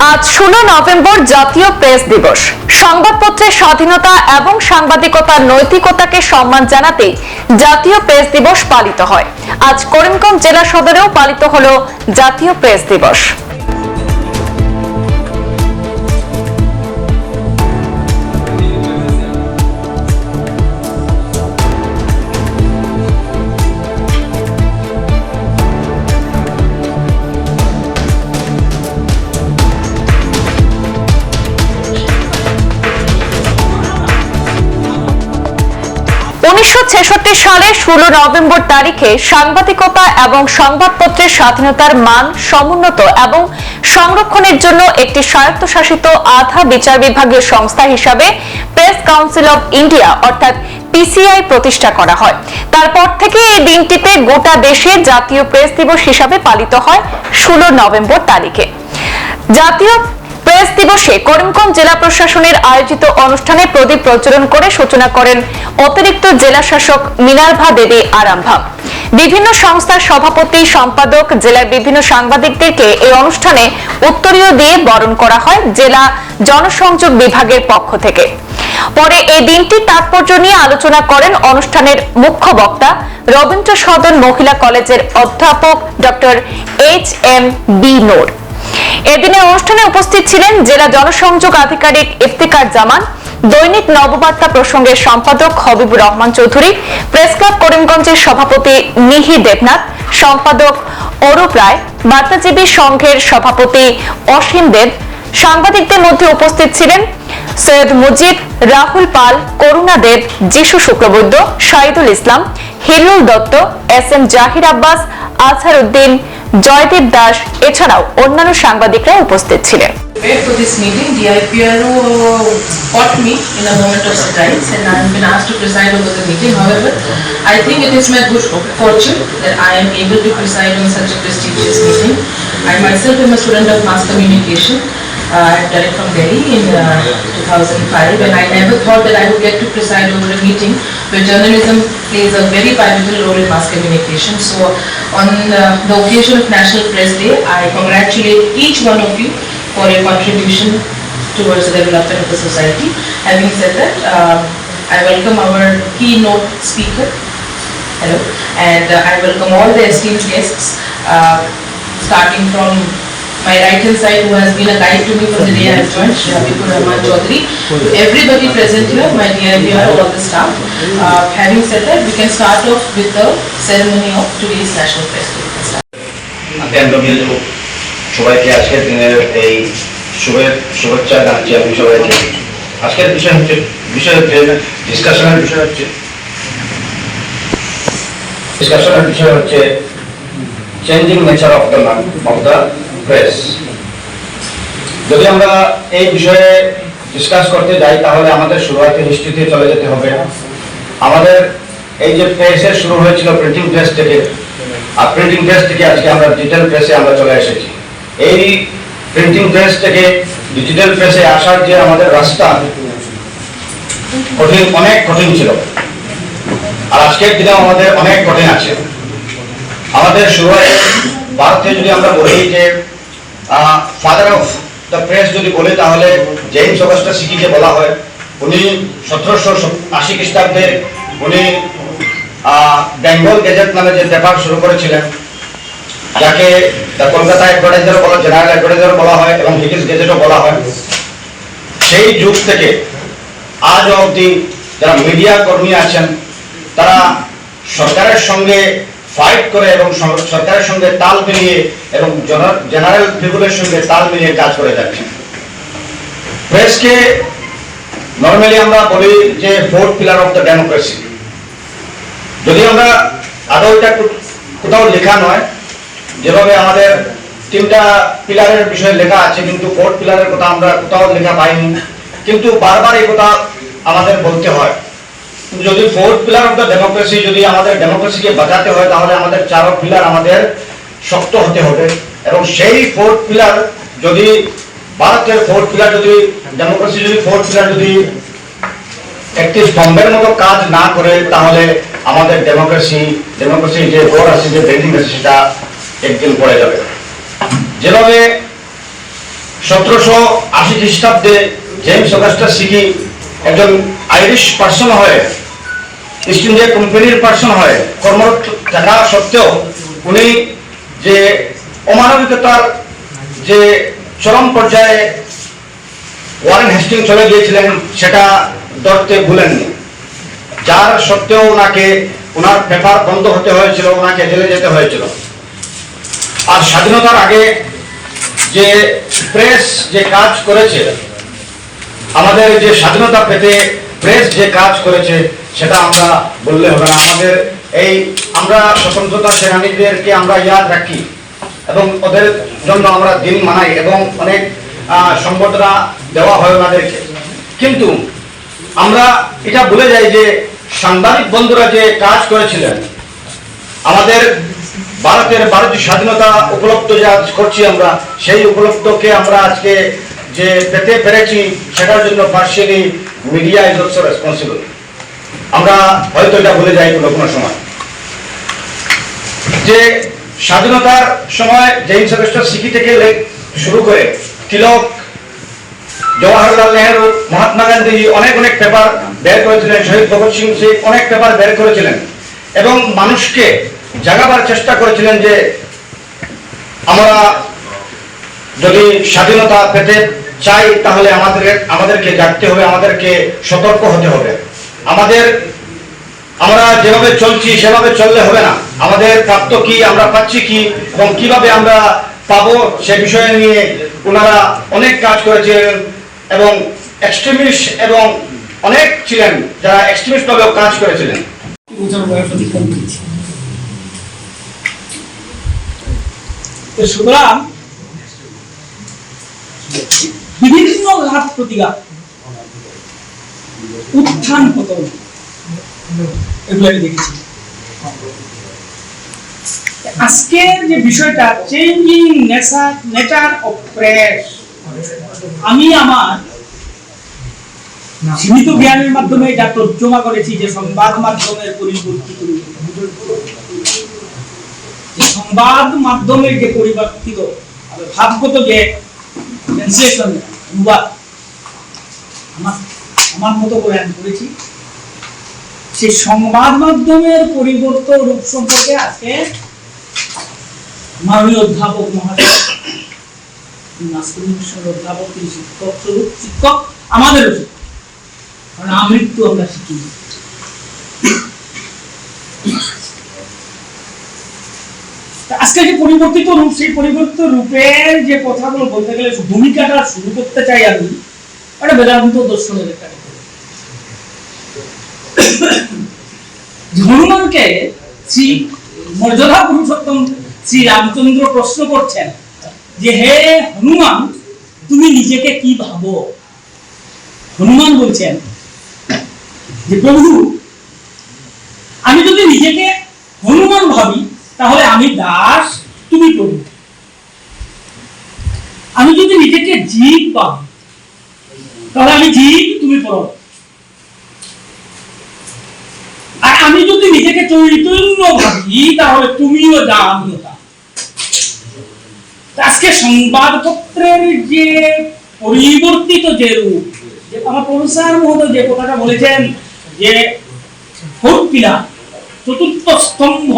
আজ ষোলো নভেম্বর জাতীয় প্রেস দিবস। সংবাদপত্রের স্বাধীনতা এবং সাংবাদিকতার নৈতিকতাকে সম্মান জানাতে জাতীয় প্রেস দিবস পালিত হয়। আজ করিমগঞ্জ জেলা সদরেও পালিত হল জাতীয় প্রেস দিবস। সালে ষোলো নভেম্বর তারিখে সাংবাদিকতা এবং সংবাদপত্রের স্বাধীনতার মান সমুন্নত এবং সংরক্ষণের জন্য একটি স্বায়ত্তশাসিত আধা বিচার বিভাগীয় সংস্থা হিসাবে প্রেস কাউন্সিল অব ইন্ডিয়া, অর্থাৎ পিসিআই প্রতিষ্ঠা করা হয়। তারপর থেকে এই দিনটিতে গোটা দেশে জাতীয় প্রেস দিবস হিসাবে পালিত হয় ষোলো নভেম্বর তারিখে। জাতীয় প্রেস দিবসে করিমগঞ্জ জেলা প্রশাসনের আয়োজিত অনুষ্ঠানে প্রদীপ প্রজ্বলন করে সূচনা করেন অতিরিক্ত জেলা শাসক মিনার্ভা দেবী আরামভা। বিভিন্ন সংস্থার সভাপতি, সম্পাদক, জেলার বিভিন্ন সাংবাদিকদেরকে এই অনুষ্ঠানে উত্তরীয় দিয়ে বরণ করা হয় জেলা জনসংযোগ বিভাগের পক্ষ থেকে। পরে এই দিনটির তাৎপর্য নিয়ে আলোচনা করেন অনুষ্ঠানের মুখ্য বক্তা রবীন্দ্র সদন মহিলা কলেজের অধ্যাপক ডক্টর এইচ এম বি নোর। এদিনে অনুষ্ঠানে উপস্থিত ছিলেন জেলা জনসংযোগ আধিকারিক ইফতিকার জামান, দৈনিক নববার্তা প্রসঙ্গের সম্পাদক হবিবুর রহমান চৌধুরী, প্রেস ক্লাব করিমগঞ্জের সভাপতি মিহি দেবনাথ, সম্পাদক অরূপ রায়, বার্তাজীবী সংঘের সভাপতি অসীম দেব, সাংবাদিকদের মধ্যে উপস্থিত ছিলেন সৈয়দ মুজিব, রাহুল পাল, করুণা দেব, যিশু শুক্রবৈদ্য শাহিদুল ইসলাম, হিরুল দত্ত, এস এম জাহির আব্বাস আজহার উদ্দিন জয়দেব দাস এছাড়াও অন্যান্য সাংবাদিকরা উপস্থিত ছিলেন meeting. In a moment of surprise and been asked to preside the meeting. However, I think it is my I am able to preside on such a prestigious meeting. I myself am a student of mass communication. Uh, I have done it from Delhi in uh, 2005 and I never thought that I would get to preside over a meeting where journalism plays a very pivotal role in mass communication. So on uh, the occasion of National Press Day, I congratulate each one of you for your contribution towards the development of the society. Having said that, uh, I welcome our keynote speaker, hello, and uh, I welcome all the esteemed guests, uh, starting from my right hand side who has been a guide to me from the day I have joined, Shri Habibur Rahman Chaudhary, to everybody present here, my dear dear all the staff. Uh, Having said that, we can start off with the ceremony of today's National Press Day. We can start. কেন্দ্রীয় যুবক সবাইকে আজকের দিনের এই শুভে শুভেচ্ছা জানাচ্ছি আমি সবাইকে আজকের বিষয় হচ্ছে বিষয় হচ্ছে ডিসকাশনের বিষয় হচ্ছে ডিসকাশনের বিষয় হচ্ছে changing nature of the of the press যদি আমরা এই বিষয়ে ডিসকাস করতে যাই, তাহলে আমাদের শুরুয়াতে হিস্ট্রিতে চলে যেতে হবে। আমাদের এই যে প্রেসের শুরু হয়েছিল প্রিন্টিং প্রেস থেকে, আর প্রিন্টিং প্রেস থেকে আজকে আমরা ডিজিটাল প্রেসে আমরা চলে এসেছি। এই প্রিন্টিং প্রেস থেকে ডিজিটাল প্রেসে আসার যে আমাদের রাস্তা, কঠিন, অনেক কঠিন ছিল। আর আজকের দিনেও আমাদের অনেক কঠিন আছে। আমাদের শুরুতে ভারতে যদি আমরা বলি যে ফাদার অফ দ্য প্রেস যদি বলি তাহলে জেমস অগস্টা সিকিকে বলা হয়। উনি সতেরোশো আশি খ্রিস্টাব্দে উনি বেঙ্গল গেজেট নামে যে পেপার শুরু করেছিলেন, যাকে কলকাতা অ্যাডভার্টাইজার বলা জেনারেল অ্যাডভার্টাইজার বলা হয় এবং হিগিস গেজেটও বলা হয়। সেই যুগ থেকে আজ অবধি যারা মিডিয়া কর্মী আছেন, তারা সরকারের সঙ্গে ফাইট করে এবং সরকারের সঙ্গে তাল মিলিয়ে এবং জেনারেল ফিগুরের সঙ্গে তাল মিলিয়ে কাজ করে যাচ্ছে। প্রেসকে নর্মালি আমরা বলি যে fourth pillar of the democracy যদি আমরা আদৌ এটা কোথাও লেখা নয়, যেভাবে আমাদের তিনটা পিলারের বিষয়ে লেখা আছে, কিন্তু ফোর্থ পিলারের কথা আমরা কোথাও লেখা পাইনি, কিন্তু বারবার এই কথা আমাদের বলতে হয়। যদি fourth pillar of the democracy যদি আমাদের ডেমোক্রেসিকে বাঁচাতে হয়, তাহলে আমাদের চারো পিলার আমাদের শক্ত হতে হবে। এবং সেই ফোর্থ পিলার যদি, ভারতের ফোর্থ পিলার যদি, ডেমোক্রেসি যদি ফোর্থ পিলার যদি একটি স্তম্ভের মতো কাজ না করে, তাহলে আমাদের ডেমোক্রেসি ডেমোক্রেসি যে গড় আছে, যে বিল্ডিং আছে, সেটা একদিন পড়ে যাবে। যেভাবে সতেরোশো আশি খ্রিস্টাব্দে জেমস অগাস্টাস সিকি একজন আইরিশ পার্সন হয়ে ইস্ট ইন্ডিয়া কোম্পানির পার্সন হয়ে। কর্মরত থাকা সত্ত্বেও উনি যে অমানবিকতার যে চরম পর্যায়ে ওয়ারেন হেস্টিং চলে গিয়েছিলেন, সেটা ধরতে ভুলেননি। যার সত্ত্বেও ওনাকে, ওনার পেপার বন্ধ হতে হয়েছিল, ওনাকে জেলে যেতে হয়েছিল। আর স্বাধীনতার আগে যে প্রেস যে কাজ করেছে, আমাদের যে স্বাধীনতা পেতে প্রেস যে কাজ করেছে, সেটা আমরা বললে হবে না। আমাদের এই, আমরা স্বতন্ত্রতা সেনানীদেরকে আমরা ইয়াদ রাখি এবং ওদের জন্য আমরা দিন মানাই এবং অনেক সম্বর্ধনা দেওয়া হয় ওনাদেরকে। কিন্তু আমরা এটা ভুলে যাই যে সাংবাদিক বন্ধুরা যে কাজ করেছিলেন, আমাদের ভারতের ভারতীয় স্বাধীনতা উপলব্ধ যে করছি আমরা, সেই উপলব্ধকে আমরা আজকে যে পেতে পেরেছি সেটার জন্য partially media is also responsible আমরা হয়তো এটা ভুলে যাই কোনো কোনো সময়। যে স্বাধীনতার সময় জেমস অগস্টাস সিকি থেকে শুরু করে তিলক, জওয়াহরলাল নেহরু, মহাত্মা গান্ধী অনেক অনেক পেপার বের করেছিলেন, শহীদ ভগৎ সিং সে অনেক পেপার বের করেছিলেন এবং মানুষকে জাগাবার চেষ্টা করেছিলেন যে আমরা যদি স্বাধীনতা পেতে চাই, তাহলে আমাদের আমাদেরকে জাগতে হবে, আমাদেরকে সতর্ক হতে হবে। আমাদের আমরা যেভাবে চলছি, সেভাবে চললে হবে না। আমাদের প্রাপ্ত কি, আমরা পাচ্ছি কি, এবং কীভাবে আমরা পাবো, সে বিষয়ে নিয়ে ওনারা অনেক কাজ করেছিলেন এবং এক্সট্রিমিস্ট এবং অনেক ছিলেন যারা এক্সট্রিমিস্ট ভাবেও কাজ করেছিলেন। সুতরাং বিভিন্ন ঘাত প্রতিঘাত। উত্থান পতন। এগুলো আমি দেখেছি। আজকের যে বিষয়টা চেঞ্জিং নেচার নেচার অফ আমি আমার সীমিত জ্ঞানের মাধ্যমে যা তর্জমা করেছি, যে সংবাদ মাধ্যমের পরিবর্তিত সংবাদ মাধ্যমের যে পরিবর্তিত ভাবগত যে ট্রান্সলেশন আমার মতো করে আমি করেছি। সেই সংবাদ মাধ্যমের পরিবর্তন রূপ সম্পর্কে আজকে মাননীয় অধ্যাপক মহাশয় অধ্যাপক, তিনি শিক্ষক স্বরূপ শিক্ষক, আমাদেরও শিক্ষক। কারণ আমৃত্যু আমরা শিখি আজকে যে পরিবর্তিত রূপ, সেই পরিবর্তিত রূপের যে কথাগুলো বলতে গেলে ভূমিকাটা শুরু করতে চাই আমি, একটা বেদান্ত দর্শনের একটা হনুমানকে শ্রী মর্যাদা পুরুষোত্তম শ্রী রামচন্দ্র প্রশ্ন করছেন যে, হে হনুমান, তুমি নিজেকে কি ভাবো? হনুমান বলছেন যে, প্রভু আমি যদি নিজেকে হনুমান ভাবি তাহলে আমি দাস, তুমি প্রভু। আমি যদি নিজেকে জীব ভাবি তাহলে আমি জীব, তুমি প্রভু আর আমি যদি নিজেকে চৈতন্য ভাবি, তাহলে তুমিও যা আমিও তা আজকে সংবাদপত্রের যে পরিবর্তিত যে রূপ, যে আমার প্রফেসর মহোদয় যে কথাটা বলেছেন, যে ফোর্থ পিলার চতুর্থ স্তম্ভ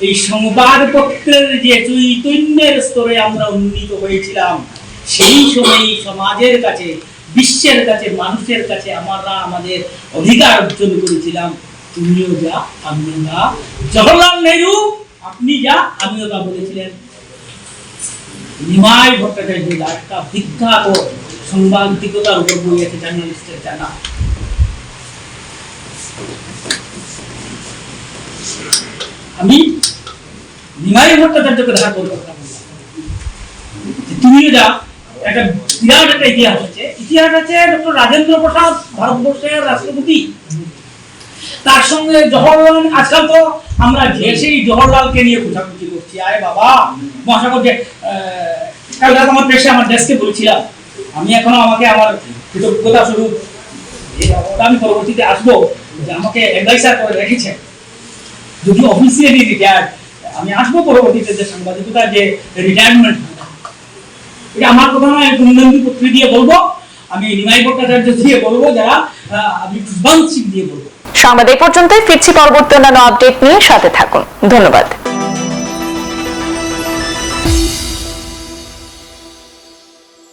এই সংবাদপত্রের যে চৈতন্যের স্তরে আমরা উন্নীত হয়েছিলাম, সেই সময় সমাজের কাছে, বিশ্বের কাছে, মানুষের কাছে আমরা আমাদের অধিকার অর্জন করেছিলাম। তুমিও যা, আমিও যা জওহরলাল নেহরু, আপনি যা, আমিও তা বলেছিলেন। নিমাই ভট্টাচার্য একটা বিখ্যাত সাংবাদিকতার উপর বই আছে, জার্নালিস্টের জানা। আমি নিমাই ভট্টাচার্যকে দেখা করব। তুমিও যা একটা বিরাট একটা ইতিহাস আছে। ইতিহাস আছে ডক্টর রাজেন্দ্র প্রসাদ ভারতবর্ষের রাষ্ট্রপতি। তার সঙ্গে জওহরলাল আজকাল তো আমরা যে সেই জওহরলালকে নিয়ে খোঁজাখুঁজি করছি। আরে বাবা মহাসাগর আহ, কাল রাত আমার প্রেসে আমার ডেস্কে বলেছিলাম আমি এখনও আমাকে আমার কৃতজ্ঞতা স্বরূপ আমি পরবর্তীতে আসব। যে আমাকে অ্যাডভাইসার করে রেখেছেন। যদি অফিসিয়ালি রিটায়ার্ড আমি আসব পরবর্তীতে যে সাংবাদিকতা, যে রিটায়ারমেন্ট এটা আমার কথা নয় কুন্দন্দি পত্রী দিয়ে বলব, আমি নিমাই ভট্টাচার্য দিয়ে বলব, যারা আমি বাংশিক দিয়ে বলব। সংবাদ এই পর্যন্তই ফিরছি পরবর্তী অন্যান্য আপডেট নিয়ে, সাথে থাকুন। ধন্যবাদ।